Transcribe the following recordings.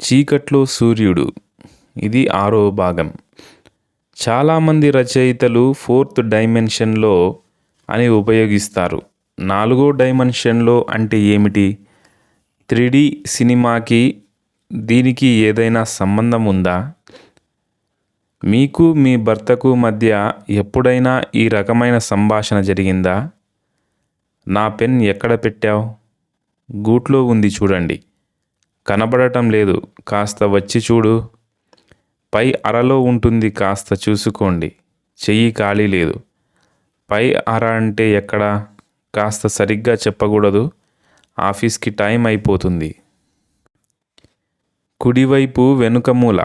చీకట్లో సూర్యుడు. ఇది ఆరో భాగం. చాలామంది రచయితలు ఫోర్త్ డైమెన్షన్లో అని ఉపయోగిస్తారు. నాలుగో డైమెన్షన్లో అంటే ఏమిటి? త్రీడీ సినిమాకి దీనికి ఏదైనా సంబంధం ఉందా? మీకు మీ భర్తకు మధ్య ఎప్పుడైనా ఈ రకమైన సంభాషణ జరిగిందా? నా పెన్ ఎక్కడ పెట్టావు? గూట్లో ఉంది చూడండి. కనబడటం లేదు. కాస్త వచ్చి చూడు. పై అరలో ఉంటుంది కాస్త చూసుకోండి. చెయ్యి ఖాళీ లేదు. పై అర అంటే ఎక్కడ? కాస్త సరిగ్గా చెప్పకూడదు. ఆఫీస్కి టైం అయిపోతుంది. కుడివైపు వెనుక మూల.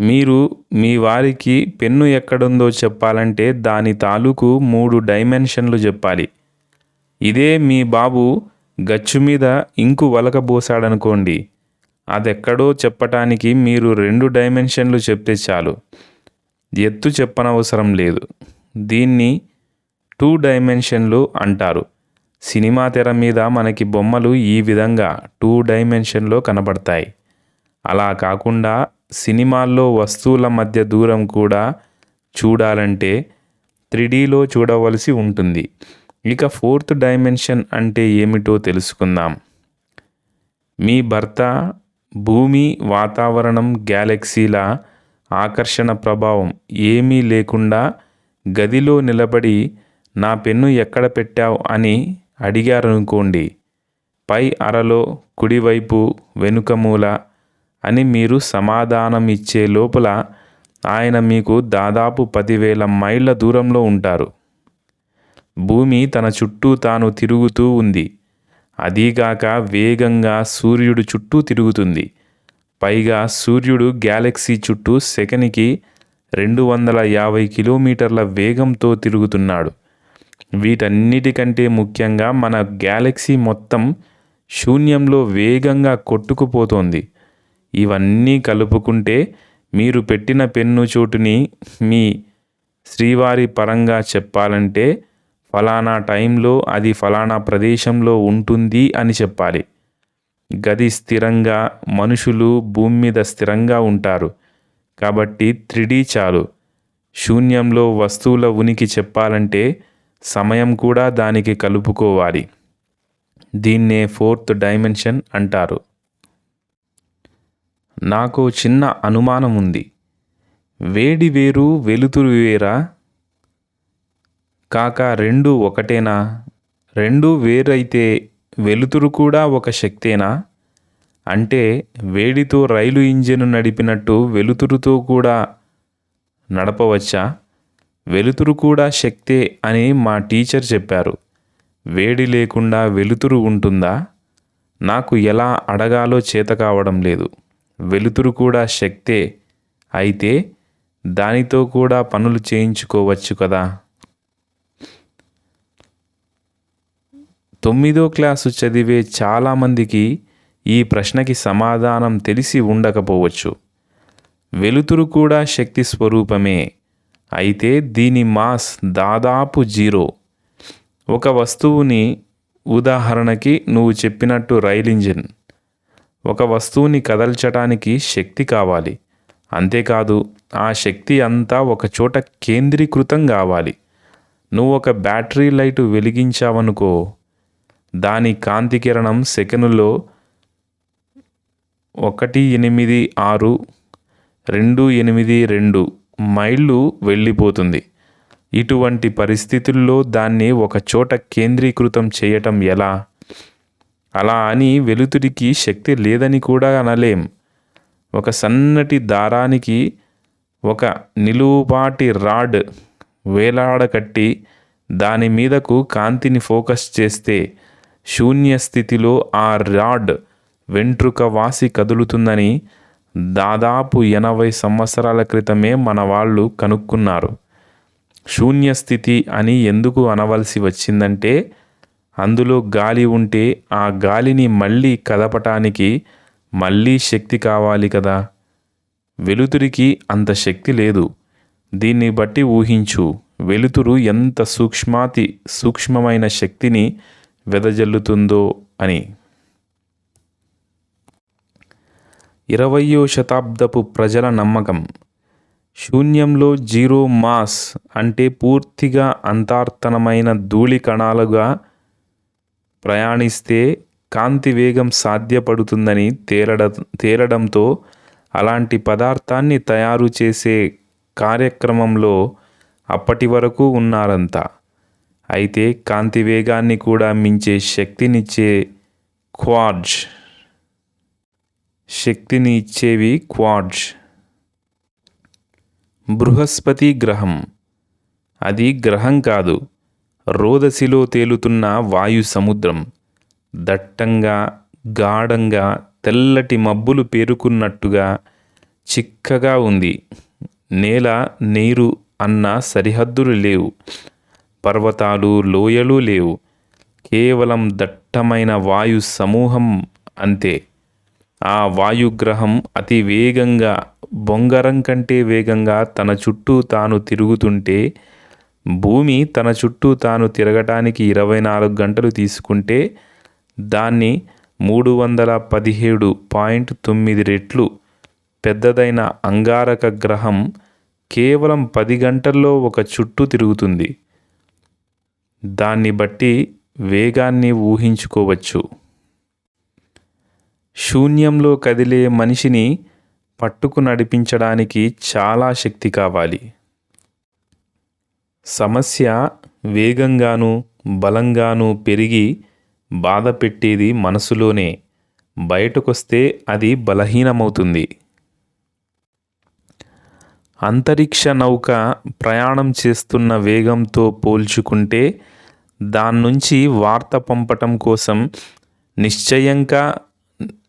మీరు మీ వారికి పెన్ను ఎక్కడుందో చెప్పాలంటే దాని తాలూకు మూడు డైమెన్షన్లు చెప్పాలి. ఇదే మీ బాబు గచ్చు మీద ఇంకు వలకబోసాడనుకోండి అదెక్కడో చెప్పటానికి మీరు రెండు డైమెన్షన్లు చెప్తే చాలు. ఎత్తు చెప్పనవసరం లేదు. దీన్ని టూ డైమెన్షన్లు అంటారు. సినిమా తెర మీద మనకి బొమ్మలు ఈ విధంగా టూ డైమెన్షన్లో కనబడతాయి. అలా కాకుండా సినిమాల్లో వస్తువుల మధ్య దూరం కూడా చూడాలంటే త్రీడీలో చూడవలసి ఉంటుంది. ఇక ఫోర్త్ డైమెన్షన్ అంటే ఏమిటో తెలుసుకుందాం. మీ భర్త భూమి వాతావరణం గ్యాలక్సీల ఆకర్షణ ప్రభావం ఏమీ లేకుండా గదిలో నిలబడి నా పెన్ను ఎక్కడ పెట్టావు అని అడిగారనుకోండి. పై అరలో కుడివైపు వెనుక మూల అని మీరు సమాధానం ఇచ్చే లోపల ఆయన మీకు దాదాపు పదివేల మైళ్ళ దూరంలో ఉంటారు. భూమి తన చుట్టూ తాను తిరుగుతూ ఉంది. అదీగాక వేగంగా సూర్యుడు చుట్టూ తిరుగుతుంది. పైగా సూర్యుడు గ్యాలక్సీ చుట్టూ సెకనికి రెండు వందల యాభై కిలోమీటర్ల వేగంతో తిరుగుతున్నాడు. వీటన్నిటికంటే ముఖ్యంగా మన గ్యాలక్సీ మొత్తం శూన్యంలో వేగంగా కొట్టుకుపోతోంది. ఇవన్నీ కలుపుకుంటే మీరు పెట్టిన పెన్ను చోటుని మీ శ్రీవారి పరంగా చెప్పాలంటే ఫలానా టైంలో అది ఫలానా ప్రదేశంలో ఉంటుంది అని చెప్పాలి. గది స్థిరంగా మనుషులు భూమి మీద స్థిరంగా ఉంటారు. కాబట్టి త్రిడీ చాలు. శూన్యంలో వస్తువుల ఉనికి చెప్పాలంటే సమయం కూడా దానికి కలుపుకోవాలి. దీన్నే ఫోర్త్ డైమెన్షన్ అంటారు. నాకు చిన్న అనుమానం ఉంది వేడి వేరు వెలుతురు వేరా? కాక రెండు ఒకటేనా? రెండు వేరైతే వెలుతురు కూడా ఒక శక్తేనా? అంటే వేడితో రైలు ఇంజిన్ నడిపినట్టు వెలుతురుతో కూడా నడపవచ్చా? వెలుతురు కూడా శక్తే అని మా టీచర్ చెప్పారు. వేడి లేకుండా వెలుతురు ఉంటుందా? నాకు ఎలా అడగాలో చేత కావడం లేదు. వెలుతురు కూడా శక్తే. అయితే దానితో కూడా పనులు చేయించుకోవచ్చు కదా? తొమ్మిదో క్లాసు చదివే చాలామందికి ఈ ప్రశ్నకి సమాధానం తెలిసి ఉండకపోవచ్చు. వెలుతురు కూడా శక్తి స్వరూపమే. అయితే దీని మాస్ దాదాపు జీరో. ఒక వస్తువుని ఉదాహరణకి నువ్వు చెప్పినట్టు రైల్ ఇంజిన్. ఒక వస్తువుని కదల్చడానికి శక్తి కావాలి. అంతేకాదు ఆ శక్తి అంతా ఒక చోట కేంద్రీకృతం కావాలి. నువ్వు ఒక బ్యాటరీ లైటు వెలిగించావనుకో దాని కాంతి కిరణం సెకనులో ఒకటి ఎనిమిది ఆరు రెండు ఎనిమిది రెండు మైళ్ళు వెళ్ళిపోతుంది. ఇటువంటి పరిస్థితుల్లో దాన్ని ఒక చోట కేంద్రీకృతం చేయటం ఎలా? అలా అని వెలుతురికి శక్తి లేదని కూడా అనలేం. ఒక సన్నటి దారానికి ఒక నిలువుపాటి రాడ్ వేలాడకట్టి దాని మీదకు కాంతిని ఫోకస్ చేస్తే శూన్య స్థితిలో ఆ రాడ్ వెంట్రుక వాసి కదులుతుందని దాదాపు ఎనభై సంవత్సరాల క్రితమే మన వాళ్ళు కనుక్కున్నారు. శూన్య స్థితి అని ఎందుకు అనవలసి వచ్చిందంటే అందులో గాలి ఉంటే ఆ గాలిని మళ్ళీ కదపటానికి మళ్ళీ శక్తి కావాలి కదా. వెలుతురికి అంత శక్తి లేదు. దీన్ని బట్టి ఊహించు వెలుతురు ఎంత సూక్ష్మాతి సూక్ష్మమైన శక్తిని వెదజల్లుతుందో అని. ఇరవయో శతాబ్దపు ప్రజల నమ్మకం. శూన్యంలో జీరో మాస్ అంటే పూర్తిగా అంతార్తనమైన ధూళి కణాలుగా ప్రయాణిస్తే కాంతి వేగం సాధ్యపడుతుందని తేలడ తేలడంతో అలాంటి పదార్థాన్ని తయారు చేసే కార్యక్రమంలో అప్పటి వరకు ఉన్నారంతా. అయితే కాంతి వేగాన్ని కూడా మించే శక్తినిచ్చే క్వాడ్జ్. శక్తిని ఇచ్చేవి క్వాడ్జ్. బృహస్పతి గ్రహం. అది గ్రహం కాదు రోదసిలో తేలుతున్న వాయు సముద్రం. దట్టంగా గాఢంగా తెల్లటి మబ్బులు పేరుకున్నట్టుగా చిక్కగా ఉంది. నేల నీరు అన్న సరిహద్దులు లేవు. పర్వతాలు లోయలు లేవు. కేవలం దట్టమైన వాయు సమూహం అంతే. ఆ వాయుగ్రహం అతి వేగంగా బొంగరం కంటే వేగంగా తన చుట్టూ తాను తిరుగుతుంటే భూమి తన చుట్టూ తాను తిరగటానికి ఇరవై నాలుగు గంటలు తీసుకుంటే దాన్ని మూడు వందల పదిహేడు పాయింట్ తొమ్మిది రెట్లు పెద్దదైన అంగారక గ్రహం కేవలం పది గంటల్లో ఒక చుట్టూ తిరుగుతుంది. దాన్ని బట్టి వేగాన్ని ఊహించుకోవచ్చు. శూన్యంలో కదిలే మనిషిని పట్టుకు నడిపించడానికి చాలా శక్తి కావాలి. సమస్య వేగంగాను బలంగాను పెరిగి బాధ పెట్టేది మనసులోనే. బయటకొస్తే అది బలహీనమవుతుంది. అంతరిక్ష నౌక ప్రయాణం చేస్తున్న వేగంతో పోల్చుకుంటే దాన్నుంచి వార్త పంపటం కోసం నిశ్చయంగా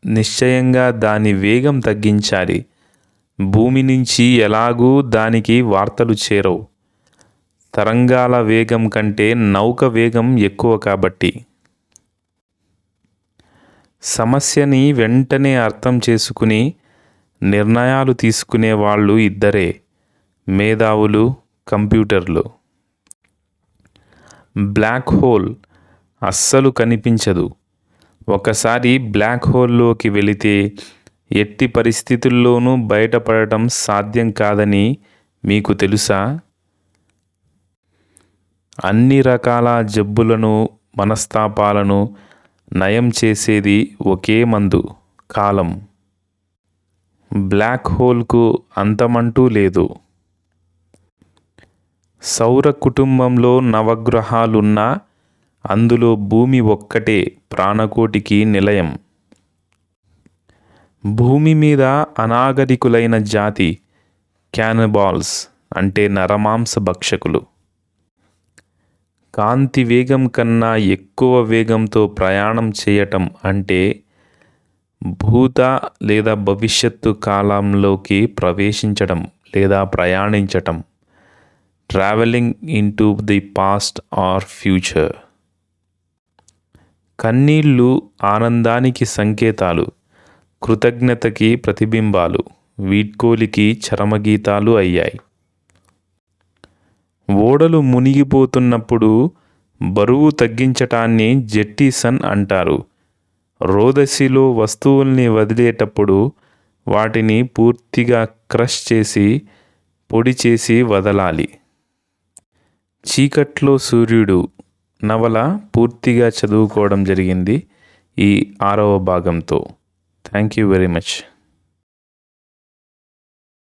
నిశ్చయంగా దాని వేగం తగ్గించాలి. భూమి నుంచి ఎలాగూ దానికి వార్తలు చేరవు. తరంగాల వేగం కంటే నౌక వేగం ఎక్కువ కాబట్టి. సమస్యని వెంటనే అర్థం చేసుకుని నిర్ణయాలు తీసుకునే వాళ్ళు ఇద్దరే మేధావులు కంప్యూటర్లు. బ్లాక్ హోల్ అస్సలు కనిపించదు. ఒకసారి బ్లాక్ హోల్లోకి వెళితే ఎట్టి పరిస్థితుల్లోనూ బయటపడటం సాధ్యం కాదని మీకు తెలుసా? అన్ని రకాల జబ్బులను మనస్తాపాలను నయం చేసేది ఒకే మందు కాలం. బ్లాక్ హోల్కు అంతమంటూ లేదు. సౌర కుటుంబంలో నవగ్రహాలున్నా అందులో భూమి ఒక్కటే ప్రాణకోటికి నిలయం. భూమి మీద అనాగరికులైన జాతి క్యానబాల్స్ అంటే నరమాంస భక్షకులు. కాంతి వేగం కన్నా ఎక్కువ వేగంతో ప్రయాణం చేయటం అంటే భూత లేదా భవిష్యత్తు కాలంలోకి ప్రవేశించడం లేదా ప్రయాణించటం. Travelling into the past or future కన్నీళ్ళు ఆనందానికి సంకేతాలు కృతజ్ఞతకి ప్రతిబింబాలు వీడ్కోలికి చరమగీతాలు అయ్యాయి. ఓడలు మునిగిపోతున్నప్పుడు బరువు తగ్గించటాన్ని జెట్టిసన్ అంటారు. రోదసిలో వస్తువుల్ని వదిలేటప్పుడు వాటిని పూర్తిగా క్రష్ చేసి పొడి చేసి వదలాలి. చీకట్లో సూర్యుడు నవల పూర్తిగా చదువుకోవడం జరిగింది ఈ ఆరవ భాగంతో. Thank you very much.